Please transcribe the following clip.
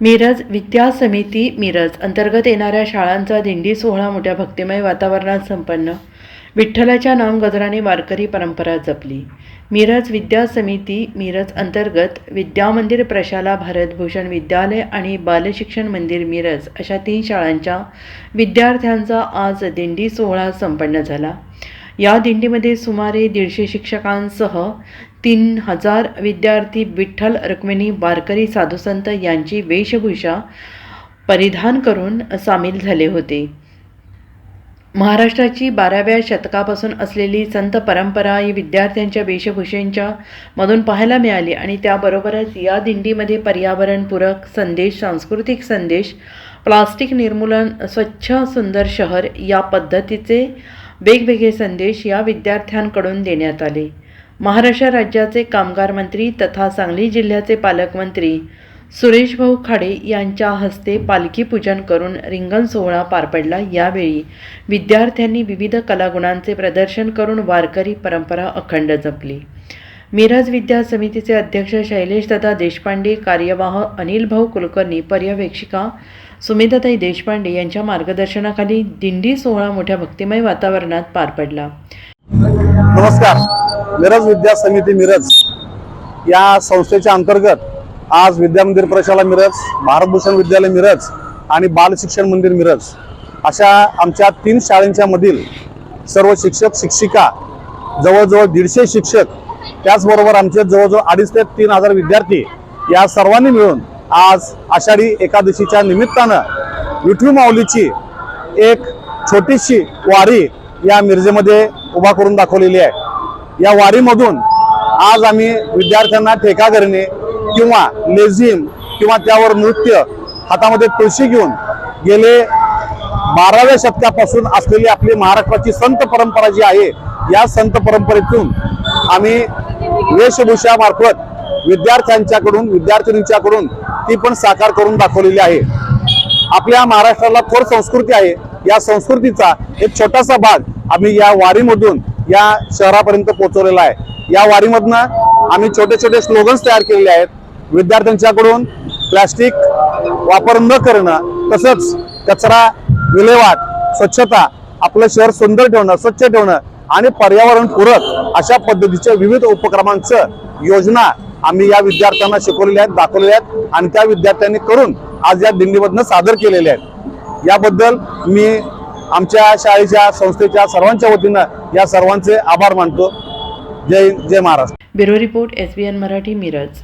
मिरज विद्या समिती मिरज अंतर्गत येणाऱ्या शाळांचा दिंडी सोहळा मोठ्या भक्तिमय वातावरणात संपन्न. विठ्ठलाच्या नामगजराने वारकरी परंपरा जपली. मिरज विद्या समिती मिरज अंतर्गत विद्यामंदिर प्रशाला भारतभूषण विद्यालय आणि बालशिक्षण मंदिर मिरज अशा तीन शाळांच्या विद्यार्थ्यांचा आज दिंडी सोहळा संपन्न झाला. या दिंडीमध्ये सुमारे दीडशे शिक्षकांसह तीन हजार विद्यार्थी विठ्ठल रुक्मिणी बारकरी साधुसंत यांची वेशभूषा परिधान करून सामील झाले होते. महाराष्ट्राची बाराव्या शतकापासून असलेली संत परंपरा ही विद्यार्थ्यांच्या वेशभूषेंच्या मधून पाहायला मिळाली आणि त्याबरोबरच या दिंडीमध्ये पर्यावरणपूरक संदेश सांस्कृतिक संदेश प्लास्टिक निर्मूलन स्वच्छ सुंदर शहर या पद्धतीचे वेगवेगळे संदेश या विद्यार्थ्यांकडून देण्यात आले. महाराष्ट्र राज्याचे कामगार मंत्री तथा सांगली जिल्ह्याचे पालकमंत्री सुरेशभाऊ खाडे यांच्या हस्ते पालखी पूजन करून रिंगण सोहळा पार पडला. यावेळी विद्यार्थ्यांनी विविध कलागुणांचे प्रदर्शन करून वारकरी परंपरा अखंड जपली. मिरज विद्या समितीचे अध्यक्ष शैलेश दादा देशपांडे कार्यवाह अनिल भाऊ कुलकर्णी पर्यवेक्षिका सुमेधाताई देशपांडे यांच्या मार्गदर्शनाखाली दिंडी सोहळा मोठ्या भक्तिमय वातावरणात पार पडला. नमस्कार. मिरज विद्या समिती मिरज या संस्थेच्या अंतर्गत आज विद्यामंदिर प्रशाला मिरज भारतभूषण विद्यालय मिरज आणि बाल शिक्षण मंदिर मिरज अशा आमच्या तीन शाळेंच्या मधील सर्व शिक्षक शिक्षिका जवळजवळ दीडशे शिक्षक त्याचबरोबर आमचे जवळजवळ अडीच ते तीन हजार विद्यार्थी या सर्वांनी मिळून आज आषाढी एकादशीच्या निमित्तानं विठू माऊलीची एक छोटीशी वारी या मिरजेमध्ये उभा करून दाखवलेली आहे. या वारीमधून आज आम्ही विद्यार्थ्यांना ठेका करणे किंवा लेझिम किंवा त्यावर नृत्य हातामध्ये तुळशी घेऊन गेले बाराव्या शतकापासून असलेली आपली महाराष्ट्राची संत परंपरा जी आहे या संत परंपरेतून आम्ही वेशभूषामार्फत विद्यार्थ्यांच्याकडून विद्यार्थिनींच्याकडून ती पण साकार करून दाखवलेली आहे. आपल्या महाराष्ट्राला थोर संस्कृती आहे. या संस्कृतीचा एक छोटासा भाग आम्ही या वारीमधून या शहरापर्यंत पोहोचवलेला आहे. या वारीमधनं आम्ही छोटे छोटे स्लोगन्स तयार केलेले आहेत. विद्यार्थ्यांच्याकडून प्लॅस्टिक वापर न करणं तसंच कचरा विल्हेवाट स्वच्छता आपलं शहर सुंदर ठेवणं स्वच्छ ठेवणं आणि पर्यावरण पूरक अशा पद्धतीच्या विविध उपक्रमांचं योजना आम्ही या विद्यार्थ्यांना शिकवलेल्या आहेत दाखवलेल्या आहेत आणि त्या विद्यार्थ्यांनी करून आज या दिंडीमधनं सादर केलेल्या आहेत. याबद्दल मी आमच्या शाळेच्या संस्थेच्या सर्वांच्या वतीनं या सर्वांचे आभार मानतो. जय जय Maharashtra. Bureau report S N Marathi Miraj.